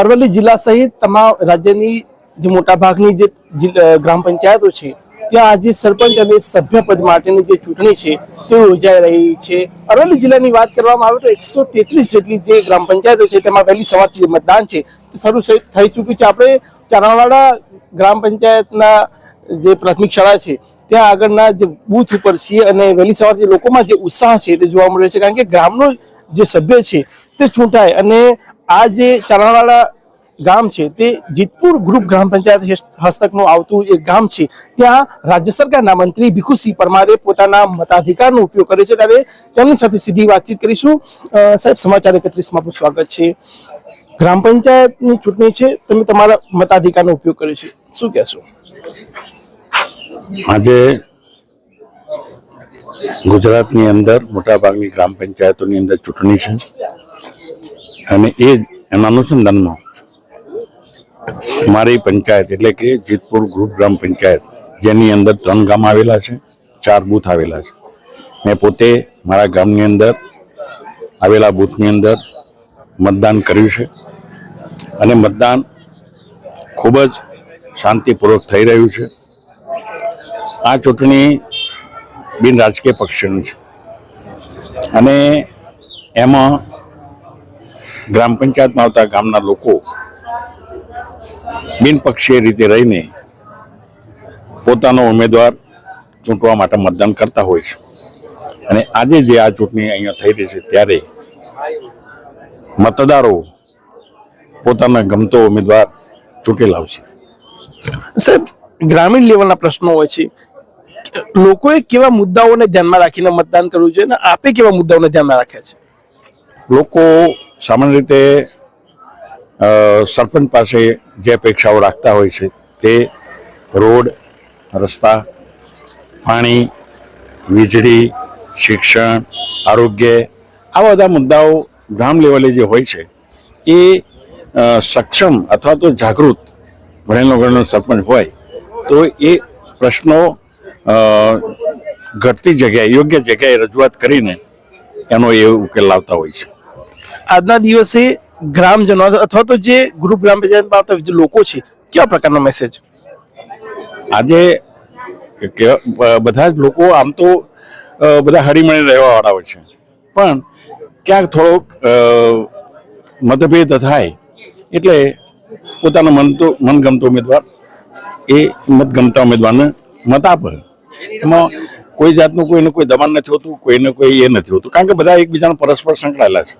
અરવલ્લી જિલ્લા સહિત તમામ રાજ્યની જે મોટાભાગની જે ગ્રામ પંચાયતો છે, ત્યાં આજે સરપંચ અને સભ્ય પદ માટેની જે ચૂંટણી છે, તે યોજાઈ રહી છે. અરવલ્લી જિલ્લાની વાત કરવામાં આવે તો એકસો તેત્રીસ જેટલી જે ગ્રામ પંચાયતો છે, તેમાં વહેલી સવારથી જે મતદાન છે, તે શરૂ થઈ ચૂક્યું છે. આપણે ચારણવાડા ગ્રામ પંચાયતના જે પ્રાથમિક શાળા છે, ત્યાં આગળના જે બૂથ ઉપર છીએ અને વહેલી સવારથી લોકોમાં જે ઉત્સાહ છે, તે જોવા મળ્યો છે. કારણ કે ગ્રામનો જે સભ્ય છે, તે ચૂંટાય અને આ જે ચારણવાડા ગામ છે, તે જીતપુર ગ્રુપ ગ્રામ પંચાયત હસ્તકનું આવતું એક ગામ છે. ત્યાં રાજ્ય સરકારના મંત્રી ભીખુસિંહ પરમારે પોતાના મતાધિકારનો ઉપયોગ કર્યો છે. ત્યારે તેમની સાથે સીધી વાતચીત કરીશું. સાહેબ, સમાચાર એકત્રીસમાં આપનું સ્વાગત છે. ગ્રામ પંચાયતની ચૂંટણી છે, તમે તમારા મતાધિકારનો ઉપયોગ કર્યો છે. શું કહેશો? આજે ગુજરાતની અંદર મોટાભાગની ગ્રામ પંચાયતોની અંદર ચૂંટણી છે. અને એ એના અનુસંધાનમાં મારી પંચાયત એટલે કે જીતપુર ગ્રુપ ગ્રામ પંચાયત, જેની અંદર ત્રણ ગામ આવેલા છે, ચાર બૂથ આવેલા છે. મેં પોતે મારા ગામની અંદર, આવેલા બૂથની અંદર મતદાન કર્યું છે. અને મતદાન ખૂબ જ શાંતિપૂર્વક થઈ રહ્યું છે. આ ચૂંટણી બિન રાજકીય પક્ષની છે. અને એમાં ગ્રામ પંચાયતમાં આવતા ગામના લોકો બિનપક્ષીય રીતે રહીને પોતાનો ઉમેદવાર ચૂંટવા માટે મતદાન કરતા હોય છે. અને આજે જે આ ચૂંટણી અહીંયા થઈ રહી છે ત્યારે મતદારો પોતાના ગમતો ઉમેદવાર ચૂંટી લાવશે. સાહેબ ગ્રામીણ લેવલના પ્રશ્નો હોય છે. લોકોએ કેવા મુદ્દાઓને ધ્યાનમાં રાખીને મતદાન કરવું જોઈએ અને આપે કેવા મુદ્દાઓને ધ્યાનમાં રાખ્યા છે? લોકો સામાન્ય રીતે સરપંચ પાસે જે અપેક્ષાઓ રાખતા હોય છે તે રોડ, રસ્તા, પાણી, વીજળી, શિક્ષણ, આરોગ્ય, આવા બધા મુદ્દાઓ ગ્રામ લેવલે જે હોય છે, એ સક્ષમ અથવા તો જાગૃત ભણેલો ગણેલો સરપંચ હોય, તો એ પ્રશ્નો ઘટતી જગ્યાએ, યોગ્ય જગ્યાએ રજૂઆત કરીને એનો એ ઉકેલ લાવતા હોય છે. આજના દિવસે ગ્રામજનો અથવા તો જે ગ્રુપ ગ્રામ પંચાયતમાં આવતા જે લોકો છે કેવા પ્રકારનો મેસેજ આજે બધા જ લોકો આમ તો બધા હળીમળી રહેવા વાળા હોય છે. પણ ક્યાંક થોડોક મતભેદ થાય એટલે પોતાનો મન તો, મનગમતો ઉમેદવાર એ મતગમતા ઉમેદવારને મત આપે. એમાં કોઈ જાતનું કોઈને કોઈ દબાણ નથી હોતું, કોઈને કોઈ એ નથી હોતું. કારણ કે બધા એકબીજાને પરસ્પર સંકળાયેલા છે.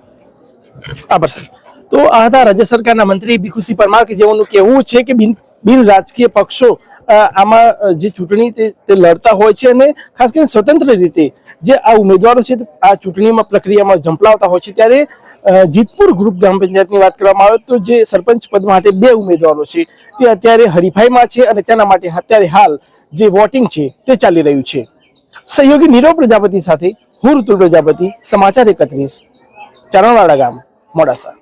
આભાર, સાહેબ. તો આ હતા રાજ્ય સરકારના મંત્રી ભીખુસિંહ પરમાર કે જેઓનું કહેવું છે કે બિન બિન રાજકીય પક્ષો આમાં જે ચૂંટણી તે લડતા હોય છે અને ખાસ કરીને સ્વતંત્ર રીતે જે આ ઉમેદવારો છે આ ચૂંટણીમાં પ્રક્રિયામાં ઝંપલાવતા હોય છે, ત્યારે જીતપુર ગ્રુપ ગ્રામ પંચાયતની વાત કરવામાં આવે તો જે સરપંચ પદ માટે બે ઉમેદવારો છે, તે અત્યારે હરીફાઈમાં છે અને તેના માટે અત્યારે હાલ જે વોટિંગ છે તે ચાલી રહ્યું છે. સહયોગી નીરવ પ્રજાપતિ સાથે હું ઋતુલ પ્રજાપતિ, સમાચાર એકત્રીસ, ચરણવાડા ગામ. મોડાસા